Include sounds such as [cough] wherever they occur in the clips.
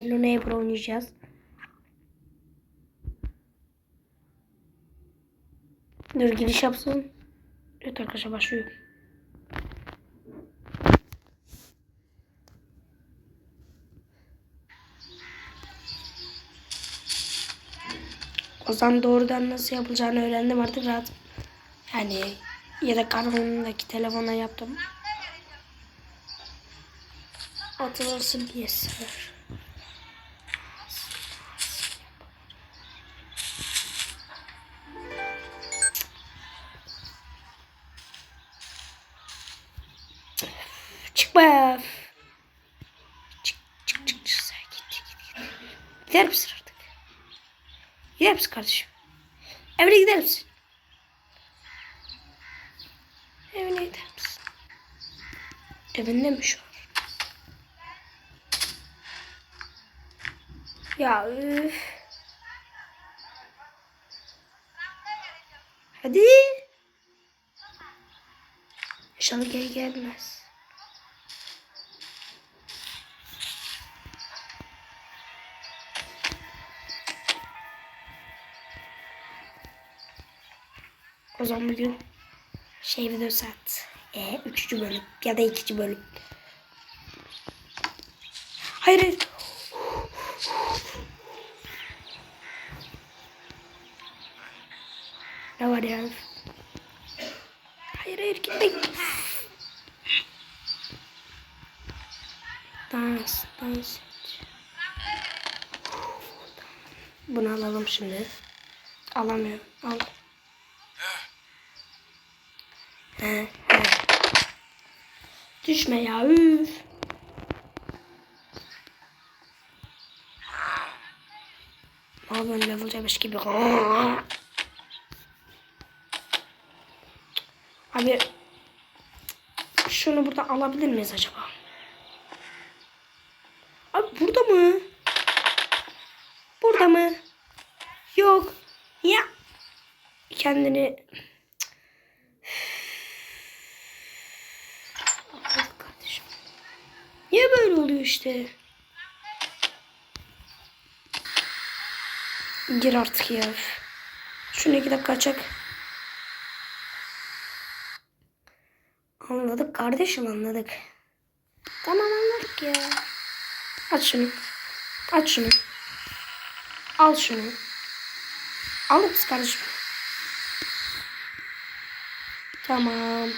Hello Neighbor oynayacağız. Dur giriş yapsın. Evet arkadaşlar başlıyor. O zaman doğrudan nasıl yapılacağını öğrendim artık rahat. Yani ya da kargonundaki telefona yaptım. Atılırsın diye sever. Misin kardeşim? Evine gider misin? Evine gider misin? Evinde mi şu an? Ya üf. Hadi. İnşallah geri gelmez. O zaman bugün şey videosu at. E, üçüncü bölüm ya da ikinci bölüm. Hayır hayır. Ne var ya? Hayır hayır gitme. Dans, dans. Bunu alalım şimdi. Alamıyorum. Al. Düşme ya üf. Ne yapıyorsun level C5 gibi? Abi şunu burada alabilir miyiz acaba? Abi burada mı? Burada mı? Yok. Ya. Kendini Allah kardeşim. Niye böyle oluyor işte? Gir artık ya. Şunu iki dakika açak. Anladık kardeşim anladık. Tamam anladık ya. Aç şunu. Aç şunu. Al şunu. Alır mısın kardeşim? Tamam.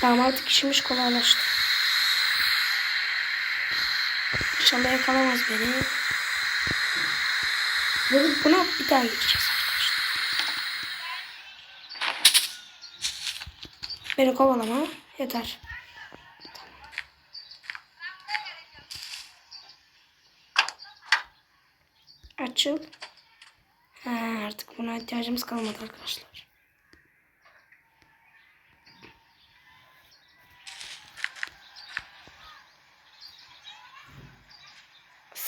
Tamam artık işimiz kolaylaştı. İnşallah yakalamaz beni. Bu- Buna bir daha gideceğiz arkadaşlar. Beni kovalama. Yeter. Açıl. Ha, artık buna ihtiyacımız kalmadı arkadaşlar.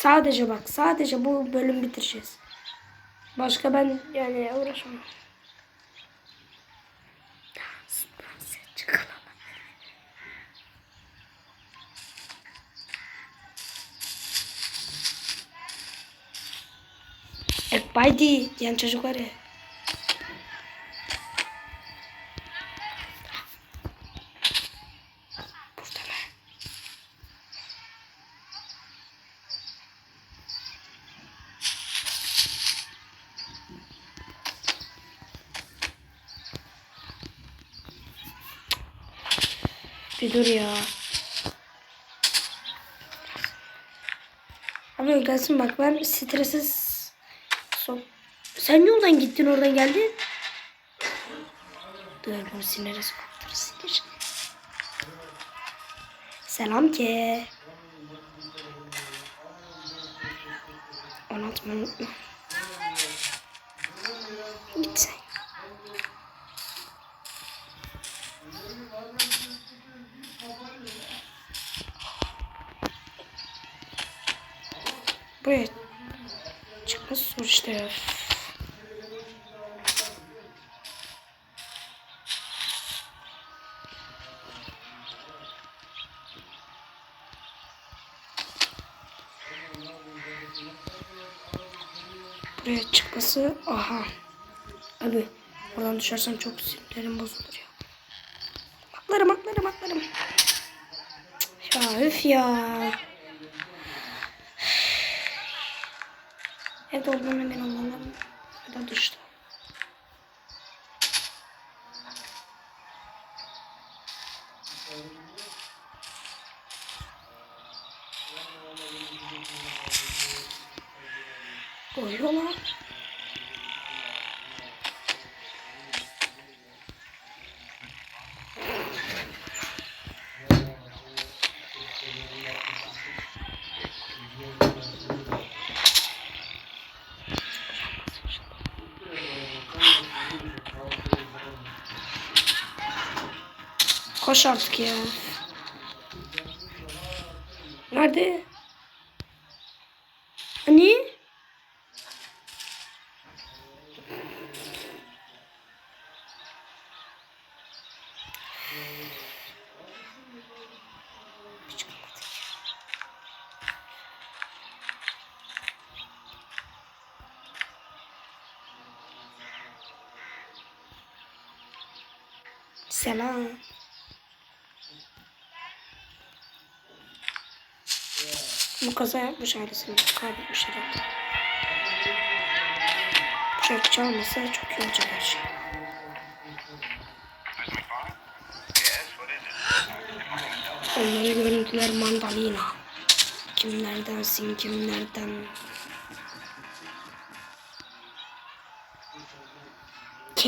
Sadece bak sadece bu bölüm bitireceğiz. Başka ben yani uğraşamam. Dans, dans, çıkalım. E, Baydi diyen çocuk var ya. Dur ya. Abi gelsin bak ben stressiz son. Sen yoldan gittin oradan geldin. Dur bu siniri soktur sinir. Selam ki. Onu atmayı unutma. Git Buraya çıkması zor işte. Buraya çıkması aha. Abi oradan düşersem çok sinirlerim bozulur ya. Aklarım aklarım aklarım. Ya üf ya. Evde olduğunu emin olmalıyım. Ya da dışta. Koş artık ya. Nerede? Hani? Bu kaza yapmış ailesini kaybetmiş herhalde. Şarkı çalmasa çok iyi olacak her şey. Onların görüntüler mandalina. Kimlerdensin kimlerden. [laughs]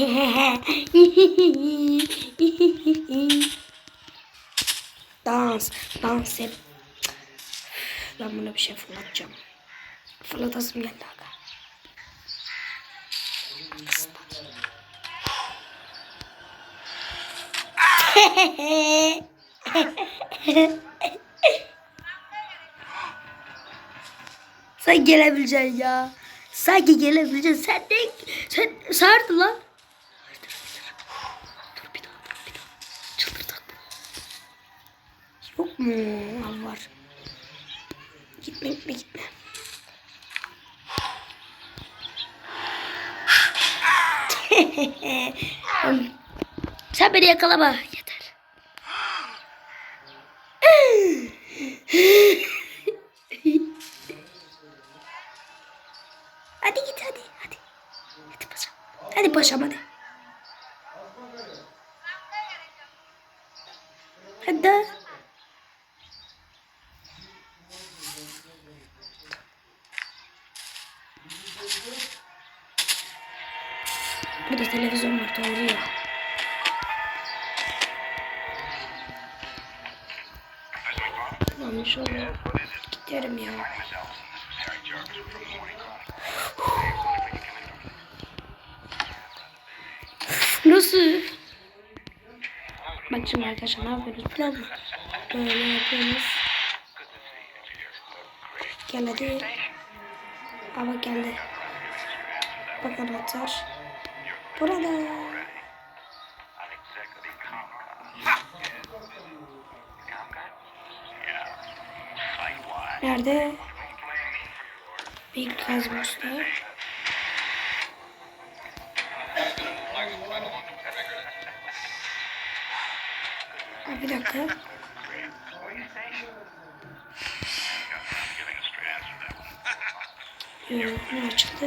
dans, dans hep. Ben buna bir şey fırlatacağım. Fırlatasım geldi aga. Sen gelebileceksin ya. Sanki gelebileceksin. Sen ne? Sen sardı lan. Yok mu? Al var. Gitme gitme gitme. Sen beni yakalama. Yeter. hadi git hadi hadi. Hadi paşam. Hadi paşam hadi. Hadi. Burada televizyon var doğru ya. Yanlış oldu. Giderim ya. Nasıl? Bak şimdi arkadaşlar ne yapıyoruz plan mı? Böyle yapıyoruz. Gel hadi. Ama geldi. Bak anahtar. Burada. Nerede? Big Cosmos'ta. Aa, bir dakika. Yok, ne çıktı?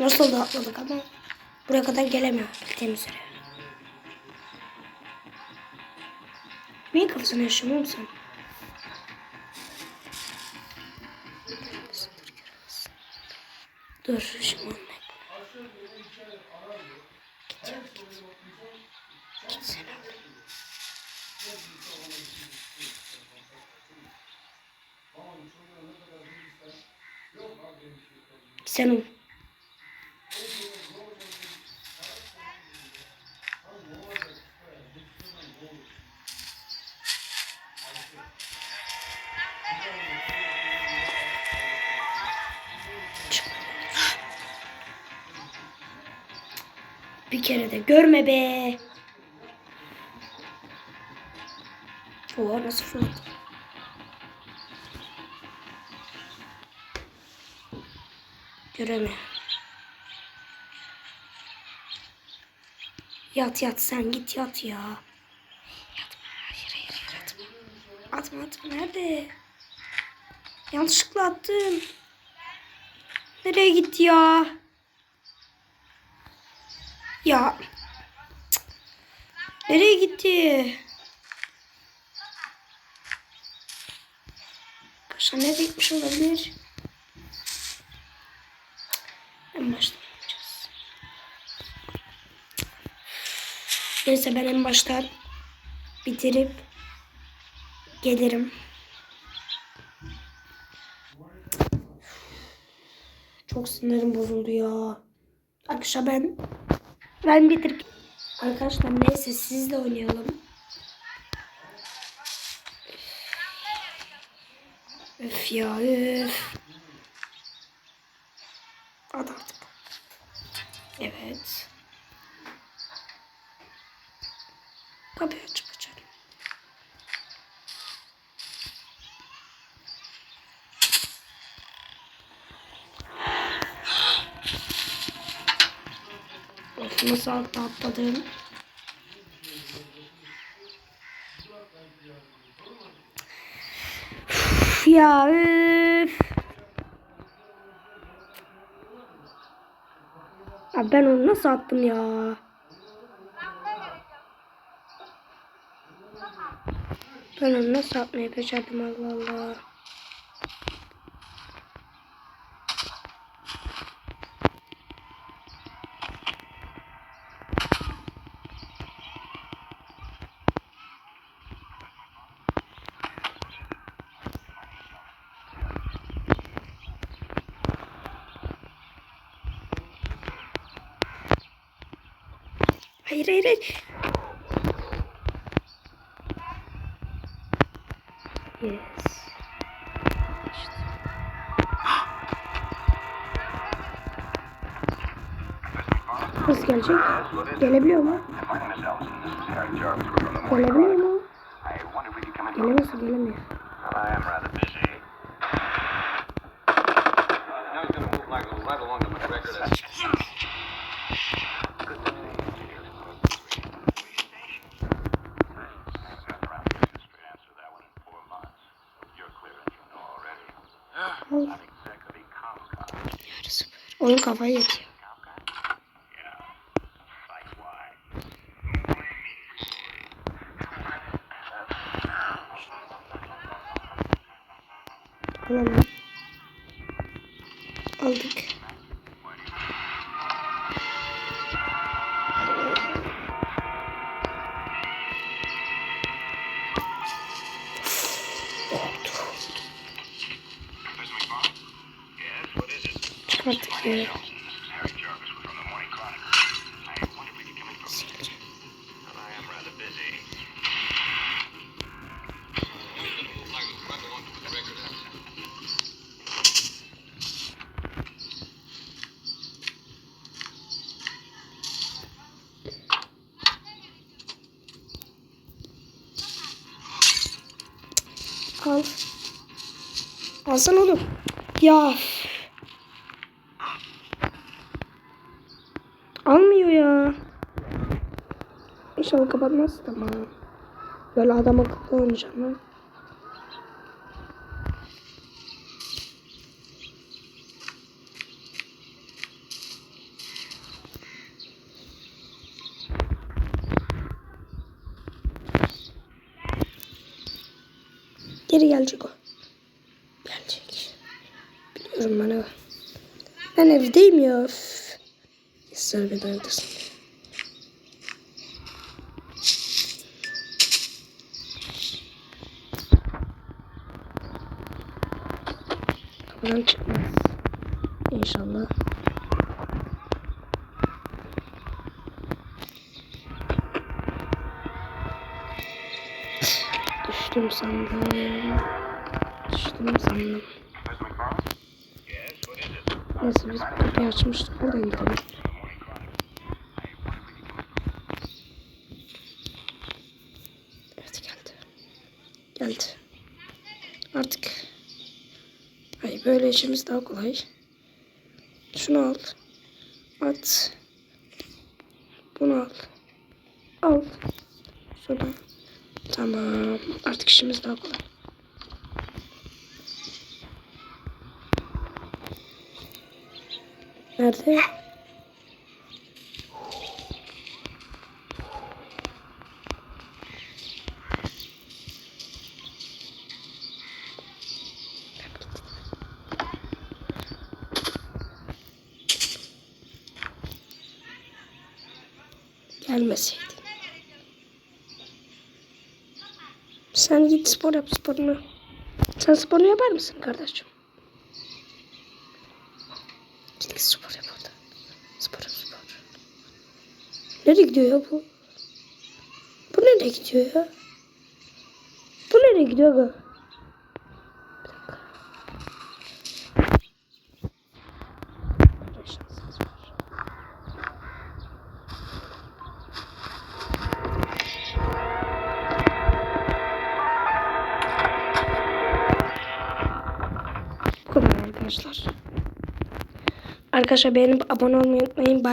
Nasıl da atladık ama buraya kadar gelemiyoruz bildiğimiz üzere. Niye kafasını yaşamıyor musun? Dur şimdi olmak. Git ya git. Git sen al. Sen al. Kere de görme be. O nasıl fırladı? Göremiyorum. Yat yat sen git yat ya. Atma atma nerede? Yanlışlıkla attım. Nereye gitti ya? Ya. Nereye gitti? Kaşa nereye gitmiş olabilir? En baştan yapacağız. Neyse ben en baştan bitirip gelirim. Çok sinirim bozuldu ya. Arkadaşlar ben ben bitirip Arkadaşlar neyse siz de oynayalım. Öf ya öf. Hadi artık. Evet. Kapıyı açıp açalım. Of nasıl altta atladım. Üf ya üf. Abi ben onu nasıl attım ya? Ben onu nasıl atmayı başardım Allah Allah. Hayır hayır hayır. Yes. İşte. Gelecek? Gelebiliyor mu? My name is Allison. 我搞不好也 That's Al. Alsana oğlum. Ya. Almıyor ya. İnşallah kapatmaz tamam. Böyle adam akıllı oynayacağım ben. Geri gelecek o. Gelecek. Biliyorum ben o. Ben evdeyim ya. Üf. Sen bir Kapıdan çıkmaz. İnşallah. Düştüm sandım. Düştüm sandım. Neyse biz kapıyı açmıştık. Buradan gidelim. Evet geldi. Geldi. Artık. Ay böyle işimiz daha kolay. Şunu al. At. Bunu al. Al. Şunu. Tamam. Artık işimiz daha kolay. Nerede? Gelmeseydin. Sen git spor yap sporunu. Sen sporunu yapar mısın kardeşim? Git spor yap orada. Spor yap spor. Nereye gidiyor ya bu? Bu nereye gidiyor ya? Bu nereye gidiyor aga? Arkadaşlar beğenip abone olmayı unutmayın. Bye.